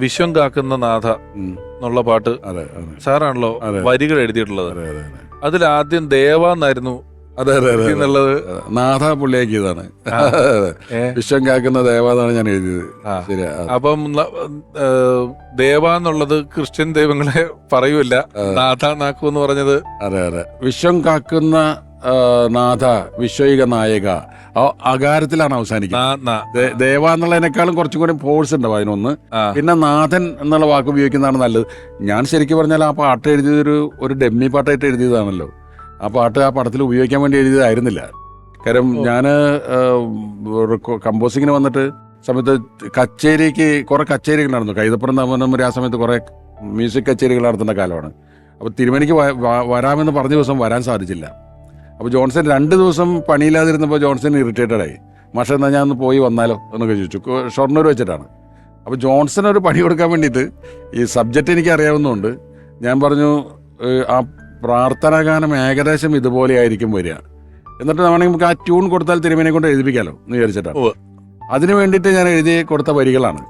വിശ്വം കാക്കുന്ന നാഥ എന്നുള്ള പാട്ട് അതെ അതെ. സാറാണല്ലോ അതെ. വരികൾ എഴുതിയിട്ടുള്ളത്. അതെ അതെ അതെ. അതിൽ ആദ്യം ദേവ എന്നായിരുന്നു അതെ അതെ അതെ എന്നുള്ളത്. നാഥ പുള്ളിയാക്കിയതാണ്. ഏ? വിശ്വം കാക്കുന്ന ദേവാന്നാണ് ഞാൻ എഴുതിയത്. ആ. അപ്പം ന- ഏഹ്, ദേവ എന്നുള്ളത് ക്രിസ്ത്യൻ ദൈവങ്ങളെ പറയൂല നാഥ നാക്കു എന്ന് പറഞ്ഞത് അതെ അതെ. വിശ്വം കാക്കുന്ന നാഥ വിശ്വയിക നായക. ആ അകാരത്തിലാണ് അവസാനിക്കുന്നത്. ദേവ എന്നുള്ളതിനേക്കാളും കുറച്ചും കൂടി ഫോഴ്സ് ഉണ്ടാവും അതിനൊന്ന്. പിന്നെ നാഥൻ എന്നുള്ള വാക്ക് ഉപയോഗിക്കുന്നതാണ് നല്ലത്. ഞാൻ ശരിക്കും പറഞ്ഞാൽ ആ പാട്ട് എഴുതിയതൊരു ഒരു ഡെമ്മി പാട്ടായിട്ട് എഴുതിയതാണല്ലോ. ആ പാട്ട് ആ പടത്തിൽ ഉപയോഗിക്കാൻ വേണ്ടി എഴുതിയതായിരുന്നില്ല. കാര്യം ഞാൻ കമ്പോസിങ്ങിന് വന്നിട്ട് സമയത്ത് കച്ചേരിക്ക് കുറെ കച്ചേരികൾ നടന്നു. കൈതപ്പുറം തമ്മിൽ ആ സമയത്ത് കുറെ മ്യൂസിക് കച്ചേരികൾ നടത്തുന്ന കാലമാണ്. അപ്പോൾ തിരുമേനിക്ക് വരാമെന്ന് പറഞ്ഞ ദിവസം വരാൻ സാധിച്ചില്ല. അപ്പോൾ ജോൺസൺ രണ്ട് ദിവസം പണിയില്ലാതിരുന്നപ്പോൾ ജോൺസൺ ഇറിറ്റേറ്റഡ് ആയി. മാഷെ എന്നാൽ ഞാൻ ഒന്ന് പോയി വന്നാലോ? എന്നൊക്കെ ചോദിച്ചു. ഷൊർണൂർ വെച്ചിട്ടാണ്. അപ്പോൾ ജോൺസൺ ഒരു പണി കൊടുക്കാൻ വേണ്ടിയിട്ട് ഈ സബ്ജക്റ്റ് എനിക്ക് അറിയാവുന്നതുകൊണ്ട് ഞാൻ പറഞ്ഞു ആ പ്രാർത്ഥനാ ഗാനം ഏകദേശം ഇതുപോലെ ആയിരിക്കും വരിക. എന്നിട്ട് വേണമെങ്കിൽ നമുക്ക് ആ ട്യൂൺ കൊടുത്താൽ തിരുമേനെ കൊണ്ട് എഴുതിപ്പിക്കാലോ എന്ന് വിചാരിച്ചിട്ടാണ്. അതിനു വേണ്ടിയിട്ട് ഞാൻ എഴുതി കൊടുത്ത വരികളാണ്.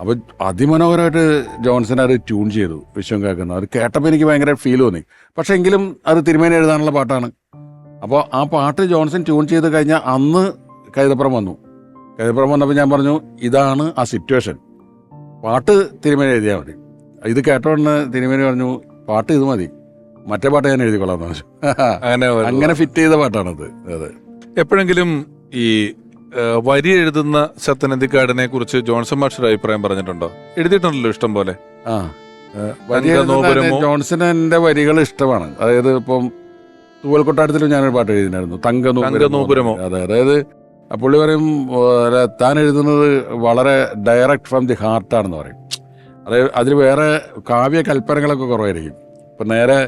അപ്പോൾ അതിമനോഹരമായിട്ട് ജോൺസൺ അത് ട്യൂൺ ചെയ്തു വിശ്വം കേൾക്കുന്നത് അത് കേട്ടപ്പോൾ എനിക്ക് ഭയങ്കര ഫീൽ തോന്നി. പക്ഷേ എങ്കിലും അത് തിരുമേനി എഴുതാനുള്ള പാട്ടാണ്. അപ്പോൾ ആ പാട്ട് ജോൺസൺ ട്യൂൺ ചെയ്ത് കഴിഞ്ഞാൽ അന്ന് കൈതപ്പുറം വന്നു. കൈതപ്പുറം വന്നപ്പോൾ ഞാൻ പറഞ്ഞു ഇതാണ് ആ സിറ്റുവേഷൻ. പാട്ട് തിരുമേനി എഴുതിയാൽ മതി. ഇത് കേട്ടോണ്ട് തിരുമേനി പറഞ്ഞു പാട്ട് ഇത് മതി. മറ്റേ പാട്ട് ഞാൻ എഴുതിക്കൊള്ളാം. എന്ന് പറഞ്ഞു. അങ്ങനെ അങ്ങനെ ഫിറ്റ് ചെയ്ത പാട്ടാണത്. അതെ. എപ്പോഴെങ്കിലും ഈ വരി എഴുതുന്ന സത്യനന്ദിക്കാടിനെ കുറിച്ച് ജോൺസൺ മാസ്റ്റർ അഭിപ്രായം പറഞ്ഞിട്ടുണ്ടോ? എഴുതിയിട്ടുണ്ടല്ലോ ഇഷ്ടം പോലെ. ആ. വരി എന്റെ? വരികൾ ഇഷ്ടമാണ്. അതായത് ഇപ്പം തൂവൽക്കൊട്ടാരത്തിലും ഞാനൊരു പാട്ട് എഴുതിനായിരുന്നു തങ്ക തങ്കനൂപുരമോ? അതെ അതായത് പുള്ളി പറയും താൻ എഴുതുന്നത് വളരെ ഡയറക്റ്റ് ഫ്രം ദി ഹാർട്ടാണെന്ന് പറയും. അതായത് അതിൽ വേറെ കാവ്യ കൽപ്പനകളൊക്കെ കുറവായിരിക്കും. ഇപ്പം നേരെ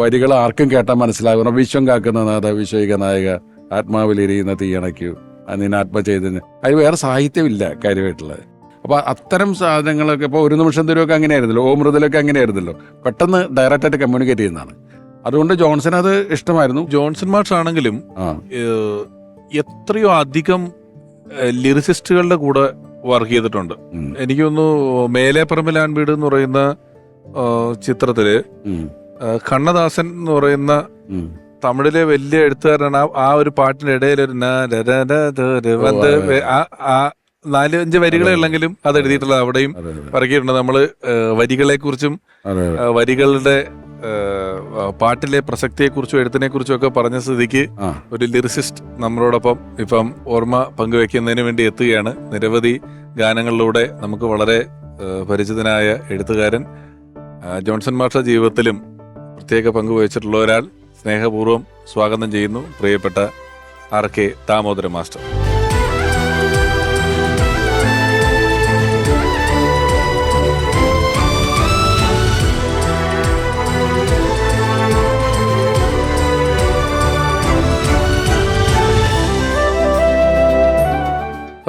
വരികൾ ആർക്കും കേട്ടാൽ മനസ്സിലാകും. വിശ്വം കാക്കുന്ന നാഥ വിശ്വയിക നായക ആത്മാവിലിരിയുന്ന തീയണയ്ക്കു അതിന് ആത്മ ചെയ്ത അതിൽ വേറെ സാഹിത്യമില്ല കാര്യമായിട്ടുള്ളത്. അപ്പോൾ അത്തരം സാധനങ്ങളൊക്കെ ഇപ്പോൾ ഒരു നിമിഷം തരുമൊക്കെ അങ്ങനെയായിരുന്നല്ലോ. ഓ മൃദലൊക്കെ അങ്ങനെയായിരുന്നല്ലോ. പെട്ടെന്ന് ഡയറക്റ്റായിട്ട് കമ്മ്യൂണിക്കേറ്റ് ചെയ്യുന്നതാണ്. അതുകൊണ്ട് ജോൺസൺ അത് ഇഷ്ടമായിരുന്നു. ജോൺസൺ മാഷ് ആണെങ്കിലും ഏഹ്, എത്രയോ അധികം ഏഹ്, ലിറിസിസ്റ്റുകളുടെ കൂടെ വർക്ക് ചെയ്തിട്ടുണ്ട്. ഉം, എനിക്ക് തോന്നുന്നു മേലേപ്പറമ്പിൽ വീട് എന്ന് പറയുന്ന ഏഹ്, ചിത്രത്തിൽ ഉം, ഏഹ്, കണ്ണദാസൻ എന്ന് പറയുന്ന ഉം. തമിഴിലെ വലിയ എഴുത്തുകാരനാണ്. ആ- ആ ഒരു പാട്ടിന്റെ ഇടയിൽ ഒരു ന ര ര ര ര ര വന്ന് ഓ, അതെ. ആ ആ നാല് അഞ്ച് വരികളെ. ഉള്ളെങ്കിലും അത് എഴുതിയിട്ടുള്ളത് അവിടെയും അതെ അതെ. നമ്മൾ വരികളെ കുറിച്ചും അതെ വരികളുടെ പാട്ടിലെ പ്രസക്തിയെക്കുറിച്ചും എഴുത്തിനെ കുറിച്ചും ഒക്കെ പറഞ്ഞ സ്ഥിതിക്ക് ഒരു ലിറിസിസ്റ്റ് നമ്മളോടൊപ്പം ഇപ്പം ഓർമ്മ പങ്കുവെക്കുന്നതിന് വേണ്ടി എത്തുകയാണ്. നിരവധി ഗാനങ്ങളിലൂടെ നമുക്ക് വളരെ പരിചിതനായ എഴുത്തുകാരൻ ജോൺസൺ മാഷ ജീവിതത്തിലും പ്രത്യേക പങ്കുവഹിച്ചിട്ടുള്ള ഒരാൾ. സ്നേഹപൂർവം സ്വാഗതം ചെയ്യുന്നു പ്രിയപ്പെട്ട R K Damodara master.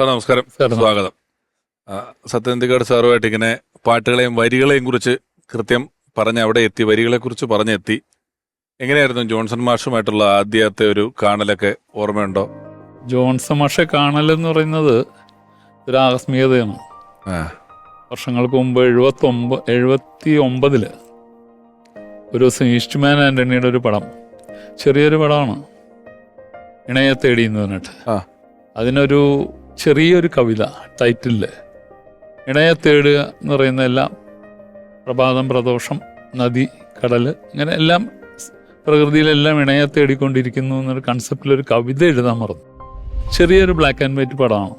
Sir നമസ്കാരം. സ്വാഗതം. സത്യനന്ദിക്കാട് സാറുമായിട്ട് ഇങ്ങനെ പാട്ടുകളെയും വരികളെയും കുറിച്ച് കൃത്യം പറഞ്ഞ് അവിടെ എത്തി വരികളെ കുറിച്ച് പറഞ്ഞെത്തി. എങ്ങനെയായിരുന്നു ജോൺസൺ മാഷുമായിട്ടുള്ള ആദ്യത്തെ ഒരു കാണലൊക്കെ ഓർമ്മയുണ്ടോ? ജോൺസൺ മാഷെ കാണൽ എന്ന് പറയുന്നത് ഒരു ആകസ്മികതയാണ്. വർഷങ്ങൾക്ക് മുമ്പ് എഴുപത്തി ഒമ്പത് എഴുപത്തി ഒമ്പതിൽ ഒരു ദിവസം ഈസ്റ്റ്മാൻ ആന്റണിയുടെ ഒരു പടം. ചെറിയൊരു പടമാണ്. ഇണയെ തേടി എന്ന് പറഞ്ഞിട്ട്. ആ. അതിനൊരു ചെറിയൊരു കവിത ടൈറ്റിൽ ഇണയെ തേടുക എന്ന് പറയുന്ന എല്ലാം പ്രഭാതം പ്രദോഷം നദി കടൽ ഇങ്ങനെ എല്ലാം പ്രകൃതിയിലെല്ലാം ഇണയെ തേടിക്കൊണ്ടിരിക്കുന്നു എന്നൊരു കൺസെപ്റ്റിൽ ഒരു കവിത എഴുതാൻ മറന്നു. ചെറിയൊരു ബ്ലാക്ക് ആൻഡ് വൈറ്റ് പടമാണ്.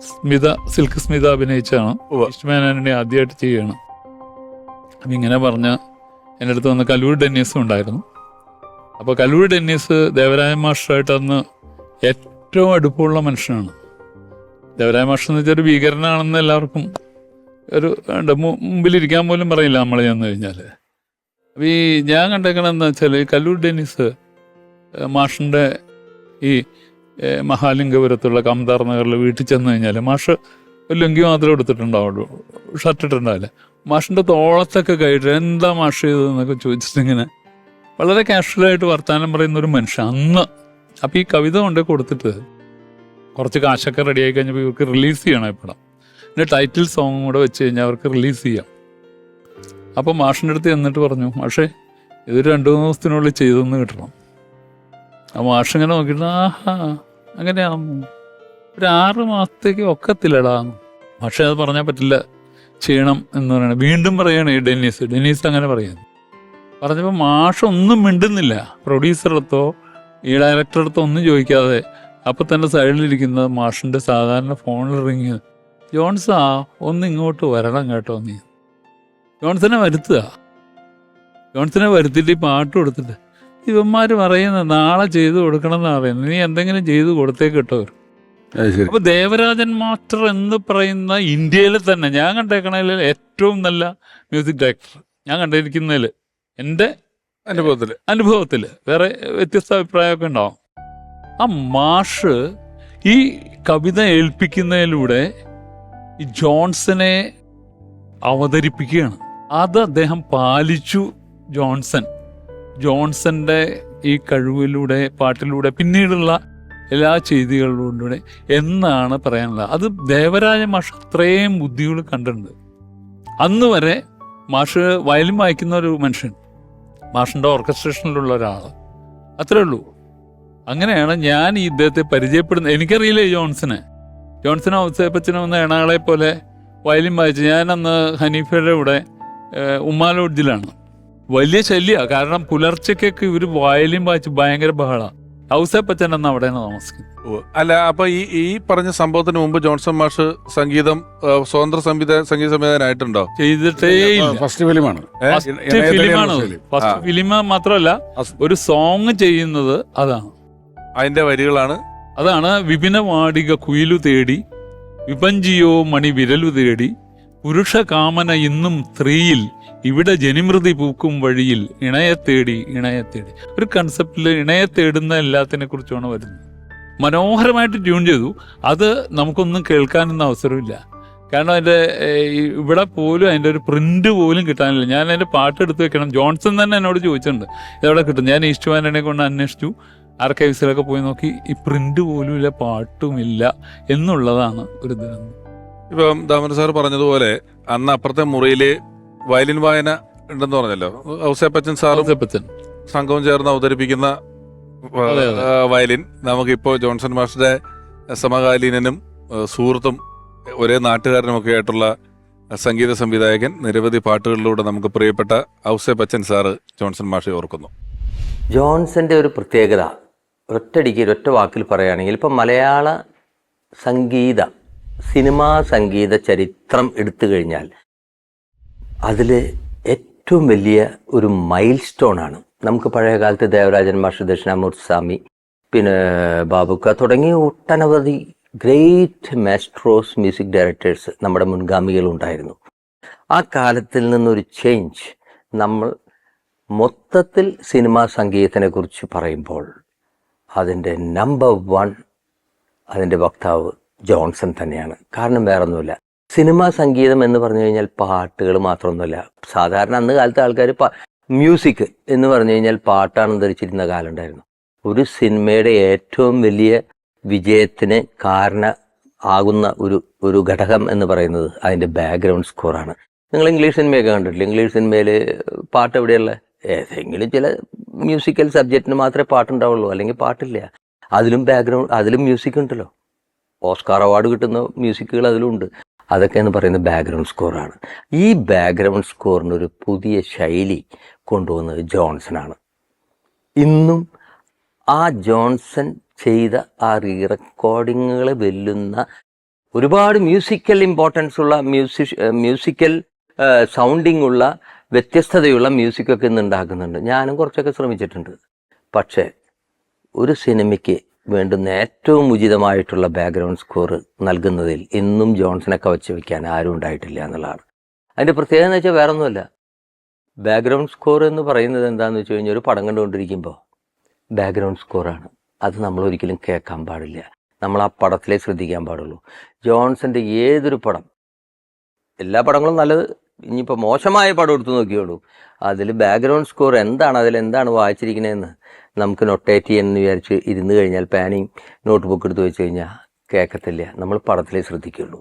സ്മിത സിൽക്ക് സ്മിത അഭിനയിച്ചാണ്. ഇഷ്ടമാൻ ആന്റണി ആദ്യമായിട്ട് ചെയ്യണം അപ്പം ഇങ്ങനെ പറഞ്ഞ എന്റെ അടുത്ത് വന്ന് കലൂർ ഡെന്നീസും ഉണ്ടായിരുന്നു. അപ്പോൾ കലൂർ ഡെന്നീസ് ദേവരായ മാസ്റ്ററായിട്ട് അന്ന് ഏറ്റവും അടുപ്പമുള്ള മനുഷ്യനാണ്. ദേവരായ മാഷ് എന്ന് വെച്ചാൽ ഒരു ഭീകരനാണെന്ന് എല്ലാവർക്കും ഒരു മുമ്പിലിരിക്കാൻ പോലും പറയില്ല നമ്മൾ ചെന്ന് കഴിഞ്ഞാൽ അപ്പോൾ ഈ ഞാൻ കണ്ടേക്കണമെന്ന് വെച്ചാൽ കല്ലൂർ ഡെന്നിസ് മാഷിന്റെ ഈ മഹാലിംഗപുരത്തുള്ള കംതാർ നഗറിൽ വീട്ടിൽ ചെന്ന് കഴിഞ്ഞാൽ മാഷ് ഒരു ലുങ്കി മാത്രമേ എടുത്തിട്ടുണ്ടാവുള്ളൂ ഷർട്ട് ഇട്ടിട്ടുണ്ടാവില്ല? മാഷിന്റെ തോളത്തൊക്കെ കയറ്റി എന്താ മാഷ് ചെയ്തതെന്നൊക്കെ ചോദിച്ചിട്ടിങ്ങനെ വളരെ കാഷ്വലായിട്ട് വർത്തമാനം പറയുന്ന ഒരു മനുഷ്യൻ അന്ന്. അപ്പം ഈ കവിത കൊണ്ട് കൊടുത്തിട്ട് കുറച്ച് കാശൊക്കെ റെഡി ആയി കഴിഞ്ഞപ്പോൾ ഇവർക്ക് റിലീസ് ചെയ്യണം ഈ പടം പിന്നെ ടൈറ്റിൽ സോങ്ങും കൂടെ വെച്ച് കഴിഞ്ഞാൽ അവർക്ക് റിലീസ് ചെയ്യാം. അപ്പോൾ മാഷിന്റെ അടുത്ത് എന്നിട്ട് പറഞ്ഞു മാഷേ ഇത് രണ്ട് മൂന്ന് ദിവസത്തിനുള്ളിൽ ചെയ്തെന്ന് കിട്ടണം. ആ മാഷ് ഇങ്ങനെ നോക്കിയിട്ട് ആഹാ അങ്ങനെയാണോ ഒരു ആറ് മാസത്തേക്ക് ഒക്കത്തില്ലടാ. പക്ഷേ അത് പറഞ്ഞാൽ പറ്റില്ല. ചെയ്യണം എന്ന് പറയണം. വീണ്ടും പറയാണ് ഈ ഡെന്നീസ്. ഡെന്നീസ് അങ്ങനെ പറയുന്നത് പറഞ്ഞപ്പോൾ മാഷൊന്നും മിണ്ടുന്നില്ല. പ്രൊഡ്യൂസറടുത്തോ ഈ ഡയറക്ടറടുത്തോ ഒന്നും ചോദിക്കാതെ അപ്പം തന്നെ സൈഡിലിരിക്കുന്ന മാഷിന്റെ സാധാരണ ഫോണിൽ റിങ്. ജോൺസാ ഒന്ന് ഇങ്ങോട്ട് വരണം കേട്ടോ നീ. ജോൺസനെ വരുത്തുക. ജോൺസനെ വരുത്തിയിട്ട് ഈ പാട്ട് കൊടുത്തിട്ട്. ഇവന്മാർ പറയുന്ന നാളെ ചെയ്തു കൊടുക്കണം എന്നാണ് പറയുന്നത്. നീ എന്തെങ്കിലും ചെയ്തു കൊടുത്തേ കേട്ടോ അപ്പൊ ദേവരാജൻ മാസ്റ്റർ എന്ന് പറയുന്ന ഇന്ത്യയിൽ തന്നെ ഞാൻ കണ്ടേക്കണതിൽ ഏറ്റവും നല്ല മ്യൂസിക് ഡയറക്ടർ. ഞാൻ കണ്ടിരിക്കുന്നതിൽ എന്റെ അനുഭവത്തിൽ അനുഭവത്തിൽ വേറെ വ്യത്യസ്ത അഭിപ്രായമൊക്കെ ഉണ്ടാവും. ആ മാഷ് ഈ കവിത ഏൽപ്പിക്കുന്നതിലൂടെ ഈ ജോൺസനെ അവതരിപ്പിക്കുകയാണ്. അത് അദ്ദേഹം പാലിച്ചു ജോൺസൺ. ജോൺസന്റെ ഈ കഴിവിലൂടെ പാട്ടിലൂടെ പിന്നീടുള്ള എല്ലാ ചെയ്തികളിലൂടെ എന്നാണ് പറയാനുള്ളത്. അത് ദേവരാജ മാഷ് അത്രയും ബുദ്ധികൾ കണ്ടിട്ടുണ്ട്. അന്ന് വരെ മാഷ് വയലിൻ വായിക്കുന്ന ഒരു മനുഷ്യൻ. മാഷിന്റെ ഓർക്കസ്ട്രേഷനിലുള്ള ഒരാൾ അത്രേ ഉള്ളൂ. അങ്ങനെയാണ് ഞാൻ ഈ ഇദ്ദേഹത്തെ പരിചയപ്പെടുന്നത് എനിക്കറിയില്ല ജോൺസനെ. ജോൺസൺ ഔസേപ്പച്ചനെ വന്ന എണാളെ പോലെ വയലിൻ വായിച്ചു ഞാൻ അന്ന് ഹനീഫയുടെ കൂടെ ഉമ്മാ ഉമ്മാലോഡ്ജിലാണ് വലിയ ശല്യമാണ് കാരണം പുലർച്ചയ്ക്കൊക്കെ ഇവർ വയലിൻ വായിച്ച് ഭയങ്കര ബഹളമാണ് ഔസേപ്പച്ചൻ എന്ന അവിടെയാണ് താമസിക്കുന്നത്. അല്ല അപ്പൊ ഈ ഈ പറഞ്ഞ സംഭവത്തിന് മുമ്പ് ജോൺസൺ മാഷ് സംഗീതം സ്വതന്ത്ര സംവിധാന സംഗീത സംവിധാനായിട്ടുണ്ടോ ചെയ്തിട്ടേ ഫസ്റ്റ് ഫിലിമാണ്. ഫസ്റ്റ് ഫിലിമാണ്. ഫസ്റ്റ് ഫിലിം മാത്രമല്ല ഒരു സോങ് ചെയ്യുന്നത് അതാണ്. അതിന്റെ വരികളാണ്. അതാണ് വിപിന വാടിക കുയിലു തേടി വിപഞ്ചിയോ മണി വിരലു തേടി പുരുഷ കാമന ഇന്നും സ്ത്രീയിൽ ഇവിടെ ജനിമൃതി പൂക്കും വഴിയിൽ ഇണയെ തേടി ഇണയെ തേടി. ഒരു കൺസെപ്റ്റിൽ ഇണയെ തേടുന്ന എല്ലാത്തിനെ കുറിച്ചാണ് വരുന്നത്. മനോഹരമായിട്ട് ട്യൂൺ ചെയ്തു. അത് നമുക്കൊന്നും കേൾക്കാനൊന്നും അവസരമില്ല. കാരണം അതിന്റെ ഇവിടെ പോലും അതിന്റെ ഒരു പ്രിന്റ് പോലും കിട്ടാനില്ല. ഞാൻ അതിന്റെ പാട്ട് എടുത്ത് വെക്കണം. ജോൺസൺ തന്നെ എന്നോട് ചോദിച്ചിട്ടുണ്ട്. ഇതവിടെ കിട്ടും? ഞാൻ ഈസ്റ്റ് വാനനെ കൊണ്ട് അന്വേഷിച്ചു. ആർക്കൈവ്സിലൊക്കെ പോയി നോക്കി ഈ പ്രിന്റ് പോലും ഇല്ല പാട്ടുമില്ല എന്നുള്ളതാണ് ഒരു ദുരന്തം ഇപ്പം ദാമോദർ സാർ പറഞ്ഞതുപോലെ അന്ന് അപ്പുറത്തെ മുറിയിൽ വയലിൻ വായന ഉണ്ടെന്ന് പറഞ്ഞല്ലോ ഔസേപ്പച്ചൻ സാറും ഔസേപ്പച്ചൻ. സംഘവും ചേർന്ന് അവതരിപ്പിക്കുന്ന. വയലിൻ നമുക്കിപ്പോ ജോൺസൺ മാസ്റ്ററുടെ സമകാലീനനും സുഹൃത്തും ഒരേ നാട്ടുകാരനുമൊക്കെ ആയിട്ടുള്ള സംഗീത സംവിധായകൻ നിരവധി പാട്ടുകളിലൂടെ നമുക്ക് പ്രിയപ്പെട്ട ഔസേപ്പച്ചൻ സാറ് ജോൺസൺ മാഷെ ഓർക്കുന്നു ജോൺസന്റെ ഒരു പ്രത്യേകത ഒറ്റടിക്ക് ഒറ്റ വാക്കിൽ പറയുകയാണെങ്കിൽ ഇപ്പം മലയാള സംഗീത സിനിമാ സംഗീത ചരിത്രം എടുത്തു കഴിഞ്ഞാൽ അതിൽ ഏറ്റവും വലിയ ഒരു മൈൽ സ്റ്റോൺ ആണ് നമുക്ക് പഴയ കാലത്ത് ദേവരാജൻ മാഷ് ദക്ഷിണാമൂർത്തി സ്വാമി പിന്നെ ബാബുക്ക തുടങ്ങി ഒട്ടനവധി ഗ്രേറ്റ് മാസ്ട്രോസ് മ്യൂസിക് ഡയറക്ടേഴ്സ് നമ്മുടെ മുൻഗാമികളുണ്ടായിരുന്നു ആ കാലത്തിൽ നിന്നൊരു ചേഞ്ച് നമ്മൾ മൊത്തത്തിൽ സിനിമാ സംഗീതത്തിനെ കുറിച്ച് പറയുമ്പോൾ അതിന്റെ നമ്പർ വൺ അതിന്റെ വക്താവ് ജോൺസൺ തന്നെയാണ്. കാരണം വേറൊന്നുമില്ല. സിനിമാ സംഗീതം എന്ന് പറഞ്ഞു കഴിഞ്ഞാൽ പാട്ടുകൾ മാത്രമൊന്നുമല്ല. സാധാരണ അന്ന് കാലത്തെ ആൾക്കാർ മ്യൂസിക് എന്ന് പറഞ്ഞു കഴിഞ്ഞാൽ പാട്ടാണ് ധരിച്ചിരുന്ന കാലം ഉണ്ടായിരുന്നു. ഒരു സിനിമയുടെ ഏറ്റവും വലിയ വിജയത്തിന് കാരണ ആകുന്ന ഒരു ഒരു ഘടകം എന്ന് പറയുന്നത് അതിന്റെ ബാക്ക്ഗ്രൗണ്ട് സ്കോറാണ് നിങ്ങൾ ഇംഗ്ലീഷ് സിനിമയൊക്കെ കണ്ടിട്ടില്ല? ഇംഗ്ലീഷ് സിനിമയിൽ പാട്ട് എവിടെയുള്ള ഏതെങ്കിലും ചില മ്യൂസിക്കൽ സബ്ജക്റ്റിന് മാത്രമേ പാട്ടുണ്ടാവുള്ളൂ. അല്ലെങ്കിൽ പാട്ടില്ല. അതിലും ബാക്ക്ഗ്രൗണ്ട് അതിലും മ്യൂസിക് ഉണ്ടല്ലോ. ഓസ്കാർ അവാർഡ് കിട്ടുന്ന മ്യൂസിക്കുകൾ അതിലുണ്ട്. അതൊക്കെ എന്ന് പറയുന്നത് ബാക്ക്ഗ്രൗണ്ട് സ്കോറാണ് ഈ ബാക്ക്ഗ്രൗണ്ട് സ്കോറിനൊരു പുതിയ ശൈലി കൊണ്ടുവന്നത് ജോൺസണാണ് ഇന്നും ആ ജോൺസൺ ചെയ്ത ആ റീ റെക്കോർഡിങ്ങുകൾ വെല്ലുന്ന ഒരുപാട് മ്യൂസിക്കൽ ഇമ്പോർട്ടൻസ് ഉള്ള മ്യൂസിക് മ്യൂസിക്കൽ സൗണ്ടിങ് ഉള്ള വ്യത്യസ്തതയുള്ള മ്യൂസിക്കൊക്കെ ഇന്ന് ഉണ്ടാക്കുന്നുണ്ട്. ഞാനും കുറച്ചൊക്കെ ശ്രമിച്ചിട്ടുണ്ട്. പക്ഷേ ഒരു സിനിമയ്ക്ക് വേണ്ടുന്ന ഏറ്റവും ഉചിതമായിട്ടുള്ള ബാക്ക്ഗ്രൗണ്ട് സ്കോർ നൽകുന്നതിൽ ഇന്നും ജോൺസനെ കവച്ച് വയ്ക്കാൻ ആരും ഉണ്ടായിട്ടില്ല എന്നുള്ളതാണ്. അതിന്റെ പ്രത്യേകത എന്ന് വെച്ചാൽ വേറൊന്നുമല്ല. ബാക്ക്ഗ്രൗണ്ട് സ്കോർ എന്ന് പറയുന്നത് എന്താണെന്ന് വെച്ച് കഴിഞ്ഞാൽ ഒരു പടം കണ്ടുകൊണ്ടിരിക്കുമ്പോൾ ബാക്ക്ഗ്രൗണ്ട് സ്കോറാണ് അത് നമ്മൾ ഒരിക്കലും കേൾക്കാൻ പാടില്ല. നമ്മൾ ആ പടത്തിലേ ശ്രദ്ധിക്കാൻ പാടുള്ളൂ. ജോൺസന്റെ ഏതൊരു പടം എല്ലാ പടങ്ങളും നല്ലത് ഇനിയിപ്പോൾ മോശമായ പടം എടുത്ത് നോക്കിയോളൂ. അതിൽ ബാക്ക്ഗ്രൗണ്ട് സ്കോർ എന്താണ്? അതിൽ എന്താണ് വായിച്ചിരിക്കുന്നതെന്ന് നമുക്ക് നൊട്ടേറ്റ് ചെയ്യാമെന്ന് വിചാരിച്ച് ഇരുന്ന് കഴിഞ്ഞാൽ പാനിങ് നോട്ട് ബുക്ക് എടുത്ത് വെച്ച് കഴിഞ്ഞാൽ കേൾക്കത്തില്ല നമ്മൾ പടത്തിലേ ശ്രദ്ധിക്കുള്ളൂ.